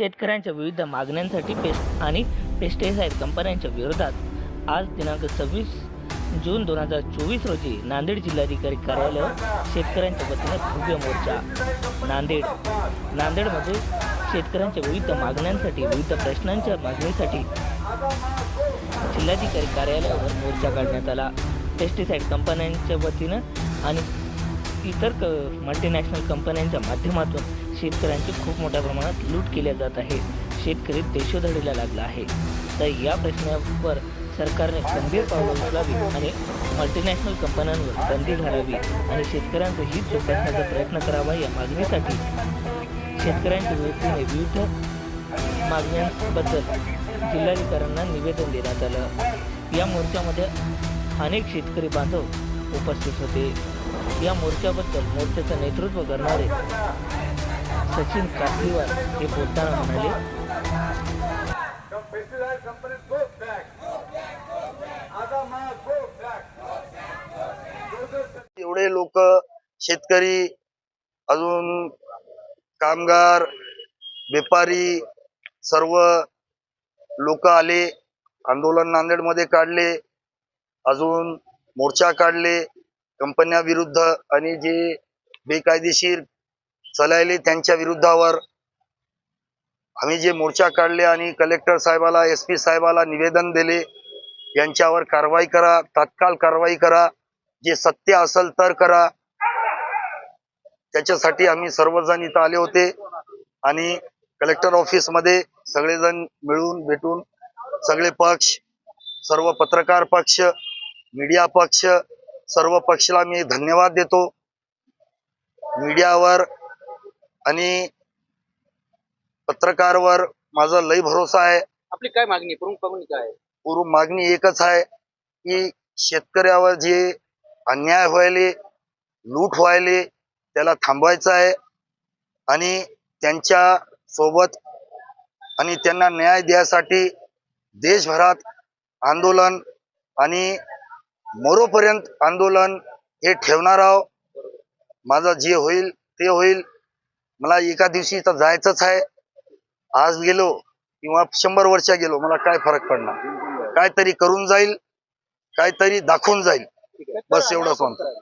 शेतकऱ्यांच्या विविध मागण्यांसाठी पेस्ट आणि पेस्टिसाईड कंपन्यांच्या विरोधात आज दिनांक सव्वीस जून दोन हजार चोवीस रोजी नांदेड जिल्हाधिकारी कार्यालयावर शेतकऱ्यांच्या वतीने भव्य मोर्चा. नांदेड नांदेडमध्ये शेतकऱ्यांच्या विविध मागण्यांसाठी विविध प्रश्नांच्या मागणीसाठी जिल्हाधिकारी कार्यालयावर मोर्चा काढण्यात आला. पेस्टिसाईड कंपन्यांच्या वतीनं आणि इतर क मल्टीनॅशनल कंपन्यांच्या माध्यमातून शेतकऱ्यांची खूप मोठ्या प्रमाणात लूट केल्या जात आहे. शेतकरी देशोधडीला लागला आहे. तर या प्रश्नावर सरकारने गंभीर पावलं उचलावी आणि मल्टीनॅशनल कंपन्यांवर बंदी घालावी आणि शेतकऱ्यांचं हित जोपासण्याचा प्रयत्न करावा या मागणीसाठी शेतकऱ्यांच्या वतीने विविध मागण्यांबद्दल जिल्हाधिकाऱ्यांना निवेदन देण्यात आलं. या मोर्चामध्ये अनेक शेतकरी बांधव उपस्थित होते. या मोर्चाबद्दल मोर्चाचं नेतृत्व करणारे सचिन कासलीवार हे बोलताना म्हणाले एवढे लोक शेतकरी अजून कामगार व्यापारी सर्व लोक आले आंदोलन नांदेडमध्ये काढले अजून मोर्चा काढले कंपन्या विरुद्ध आणि जे बेकायदेशीर चलायले त्यांच्या विरुद्धावर आम्ही जे मोर्चा काढले आणि कलेक्टर साहेबाला एस पी साहेबाला निवेदन दिले यांच्यावर कारवाई करा तात्काळ कारवाई करा जे सत्य असेल तर करा. त्याच्यासाठी आम्ही सर्वजण इथं आले होते आणि कलेक्टर ऑफिसमध्ये सगळेजण मिळून भेटून सगळे पक्ष सर्व पत्रकार पक्ष मीडिया पक्ष सर्व पक्षाला मी धन्यवाद देतो. मीडियावर आणि पत्रकारवर माझा लय भरोसा आहे आपली काय मागणी? प्रमुख मागणी काय आहे? पूर्व मागणी एकच आहे की शेतकऱ्यावर जे अन्याय व्हायले लूट व्हायले त्याला थांबवायचं आहे आणि त्यांच्यासोबत आणि त्यांना न्याय द्यासाठी देशभरात आंदोलन आणि मरोपर्यंत आंदोलन हे ठेवणार आहोत माझं जे होईल ते होईल मला एका दिवशी तर जायचंच आहे. आज गेलो किंवा शंभर वर्ष गेलो मला काय फरक पडणार? काहीतरी करून जाईल काहीतरी दाखवून जाईल. बस एवढं सांगतो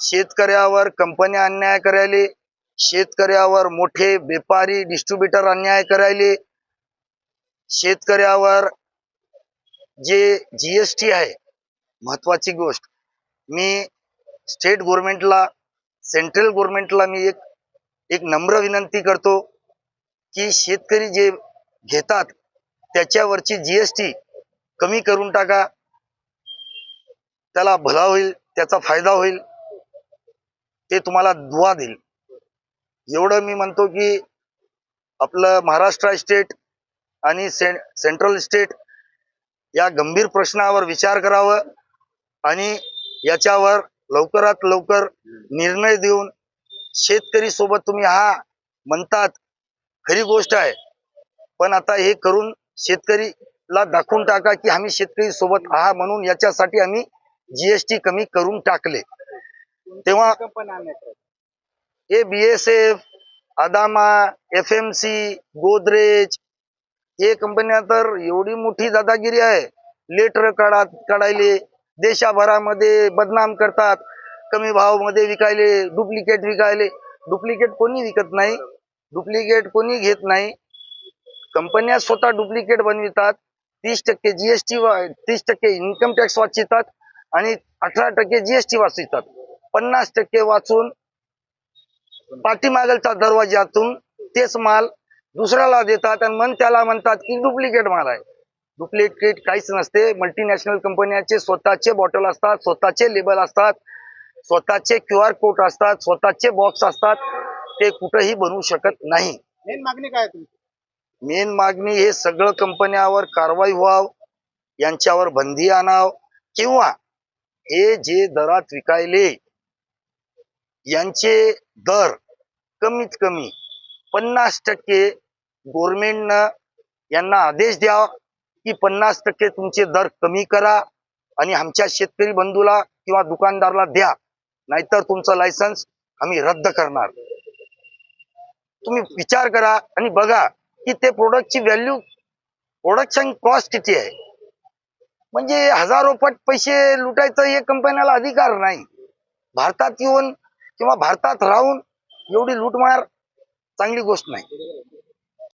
शेतकऱ्यावर कंपन्या अन्याय करायले शेतकऱ्यावर मोठे व्यापारी डिस्ट्रीब्युटर अन्याय करायले शेतकऱ्यावर जे जीएसटी आहे महत्वाची गोष्ट. मी स्टेट गव्हर्नमेंटला सेंट्रल गव्हर्नमेंटला मी एक एक नम्र विनंती करतो की शेतकरी जे घेतात त्याच्यावरची जीएसटी कमी करून टाका. त्याला भला होईल त्याचा फायदा होईल ते तुम्हाला दुवा देईल. एवढं मी म्हणतो की आपलं महाराष्ट्र स्टेट आणि से सेंट्रल स्टेट या गंभीर प्रश्नावर विचार करावं आणि याच्यावर लवकरात लवकर निर्णय देऊन शेतकरी सोबत तुम्ही हा म्हणतात खरी गोष्ट आहे. पण आता हे करून शेतकरीला दाखवून टाका की आम्ही शेतकरी सोबत आहा म्हणून याच्यासाठी आम्ही जीएसटी कमी करून टाकले. तेव्हा हे B S F Adama F M C Godrej हे कंपन्या तर एवढी मोठी दादागिरी आहे. लेटर काढा काढायले देशाभरामध्ये बदनाम करतात. कमी भावामध्ये विकायले डुप्लिकेट विकायले. डुप्लिकेट कोणी विकत नाही डुप्लिकेट कोणी घेत नाही. कंपन्या स्वतः डुप्लिकेट बनवितात तीस टक्के जीएसटी तीस टक्के इन्कम टॅक्स वाचवितात आणि अठरा टक्के जीएसटी वाचवितात. पन्नास टक्के वाचून पाठीमागलच्या दरवाज्यातून तेच माल दुसऱ्याला देतात आणि मन त्याला म्हणतात की डुप्लिकेट माल आहे. डुप्लिकेट काहीच नसते. मल्टीनॅशनल कंपन्याचे स्वतःचे बॉटल असतात स्वतःचे लेबल असतात. स्वतःचे क्यू आर कोड असतात स्वतःचे बॉक्स असतात ते कुठंही बनवू शकत नाही. मेन मागणी काय मेन मागणी हे सगळं कंपन्यावर कारवाई व्हाव यांच्यावर बंदी आणाव किंवा हे जे दरात विकायले यांचे दर कमीत कमी पन्नास टक्के गव्हर्नमेंटनं यांना आदेश द्यावा की पन्नास टक्के तुमचे दर कमी करा आणि आमच्या शेतकरी बंधूला किंवा दुकानदाराला द्या. नाहीतर तुमचं लायसन्स आम्ही रद्द करणार. तुम्ही विचार करा आणि बघा की ते प्रोडक्टची व्हॅल्यू प्रोडक्शन कॉस्ट किती आहे. म्हणजे हजारो पट पैसे लुटायचं हे कंपन्याला अधिकार नाही. भारतात येऊन किंवा भारतात राहून एवढी लूटमार चांगली गोष्ट नाही.